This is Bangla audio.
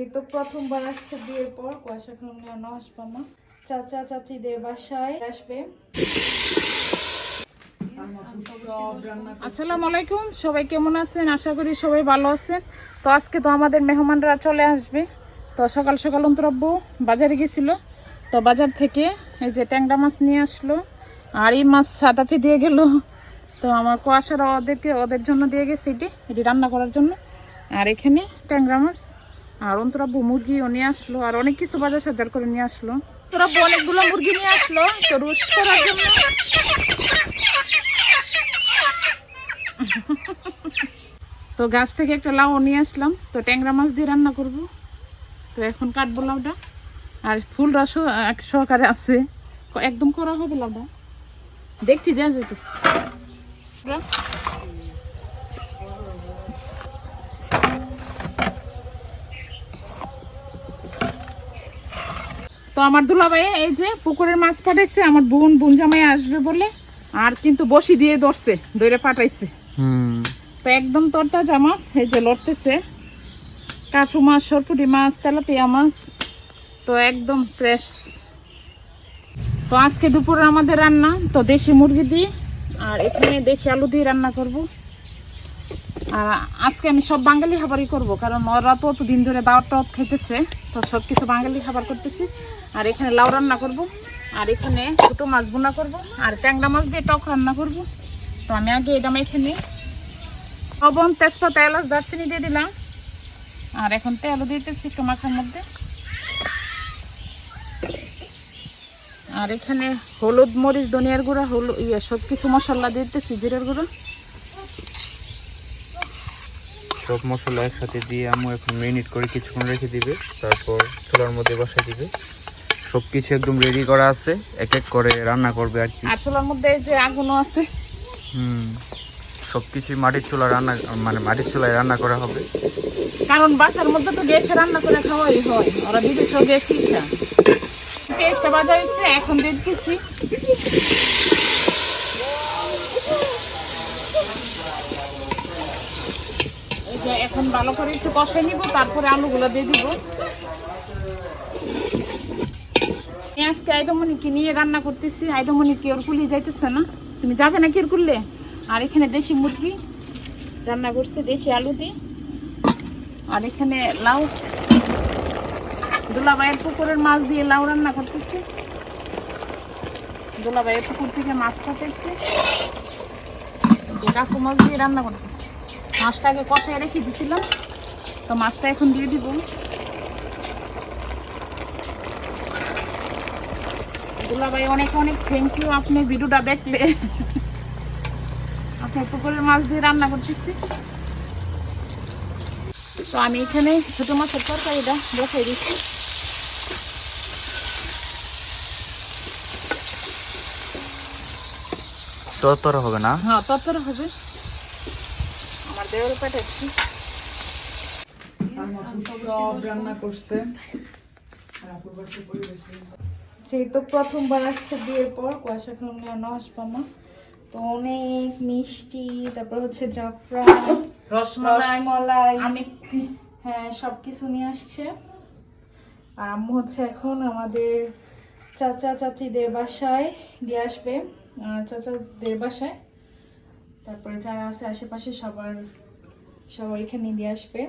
এই তো প্রথমবার আসছে বিয়ের পর কুয়াশা খান নিয়ে আসব না চাচা, চাচিদের বাসায় আসবে। আসসালামু আলাইকুম, সবাই কেমন আছেন? আশা করি সবাই ভালো আছেন। তো আজকে তো আমাদের মেহমানরা চলে আসবে। তো সকাল সকাল অন্তরব্বু বাজারে গেছিল। তো বাজার থেকে এই যে ট্যাংরা মাছ নিয়ে আসলো, আর এই মাছ সাদাফি দিয়ে গেল। তো আমার কুয়াশারা ওদেরকে, ওদের জন্য দিয়ে গেছে এটি এটি রান্না করার জন্য। আর এখানে ট্যাংরা মাছ। আর অন্তরাব্বু মুরগিও নিয়ে আসলো আর অনেক কিছু বাজার সাজার করে নিয়ে আসলো। অন্তরাব্বু অনেকগুলো মুরগি নিয়ে আসলো তো রোস্ট করার জন্য। তো গাছ থেকে একটা লাউ নিয়ে আসলাম তো ট্যাংরা মাছ দিয়ে রান্না করব। তো এখন কাটবো লাউটা আর ফুল রস সহকারে আছে। একদম করা হবে লাউটা। দেখতে দেওয়া যেতেছে তো আমার দুলা দুলাভাই এই যে পুকুরের মাছ পাঠাইছে আমার বোন বোন জামাই আসবে বলে আর কিন্তু বসি দিয়ে ধরছে দইরে পাঠাইছে। হুম। তো একদম তরতাজা মাছ এই যে লড়তেছে। কাঠু মাছ সরপুটি মাছ তেলাপিয়া মাছ তো একদম ফ্রেশ তো আজকে দুপুরে আমাদের রান্না তো দেশি মুরগি দিয়ে আর এখানে দেশি আলু দিয়ে রান্না করব। আজকে আমি সব বাঙালি খাবারই করব, কারণ ওরা তো দিন ধরে দাওয়াত টপ খেতেছে তো সব কিছু বাঙালি খাবার করতেছি। আর এখানে লাউ রান্না করব, আর এখানে ছোটো মাছ বোনা করব, আর ট্যাংরা মাছ দিয়ে টক রান্না করব। তো আমি আগে এটা এখানে লবণ, তেজপাতা, এলাচ, দারচিনি দিয়ে দিলাম। আর এখন তেলও দিতেছি একটু মাখার মধ্যে। আর এখানে হলুদ, মরিচ, ধনিয়ার গুঁড়া হলুদ ইয়ে সব কিছু মশলা দিতেছি, জিরের গুঁড়ো। সব মশলা একসাথে দিয়ে আম্মু এখন মিনিট করে কিছুক্ষণ রেখে দিবে। তারপর চুলার মধ্যে বসা দিবে। সব কিছু একদম রেডি করা আছে। এক এক করে রান্না করবে আর কি। আর চুলার মধ্যে এই যে আগুনও আছে। হুম। সব কিছুই মাটির চুলা রান্না মানে মাটির চুলায় রান্না করা হবে। কারণ বাসার মধ্যে তো গ্যাসে রান্না করে খাওয়াই হয়। ওরা বিদেশ গ্যাস ইচ্ছা পেঁয়াজটা বাজা হয়েছে এখন দিয়ে দিতেছি এই যে এখন ভালো করে একটু কষাই নিব, তারপরে আলুগুলো দিয়ে দিব। আজকে আইডমনিকে নিয়ে রান্না করতেছি। আইডমনি কি ওর কুলিয়ে যাইতেছে না? তুমি যাবে না কি কুললে আর এখানে দেশি মুরগি রান্না করছে, দেশি আলু দিয়ে। আর এখানে লাউ, দুলাভাইয়ের পুকুরের মাছ দিয়ে লাউ রান্না করতেছি। দুলাভাইয়ের পুকুর থেকে মাছ কাটাইছে কাকু মাছ দিয়ে রান্না করতেছি। মাছটা আগে কষায় রেখে দিছিলাম। তো মাছটা এখন দিয়ে দিব। দুলাভাই অনেক অনেক থ্যাংক ইউ আপনি ভিডিওটা দেখলে। আপনার পুকুরের মাছ দিয়ে রান্না করতেছি। তো আমি এখানে ছোটো মাছের তরকারিটা বসাই দিচ্ছি। তরতর হবে না? হ্যাঁ তত্তর হবে। সব রান্না করছে সেই তো প্রথমবার আসছে বিয়ের পর কুয়াশা খান নিয়ে তো অনেক মিষ্টি তারপর হচ্ছে জাফরান রসমলাই। হ্যাঁ সব কিছু নিয়ে আসছে। আর আম্মু হচ্ছে এখন আমাদের চাচা চাচিদের বাসায় দিয়ে আসবে। চাচাদের বাসায় তারপরে যারা আছে আশেপাশে সবার সবার এখানে দিয়ে আসবে।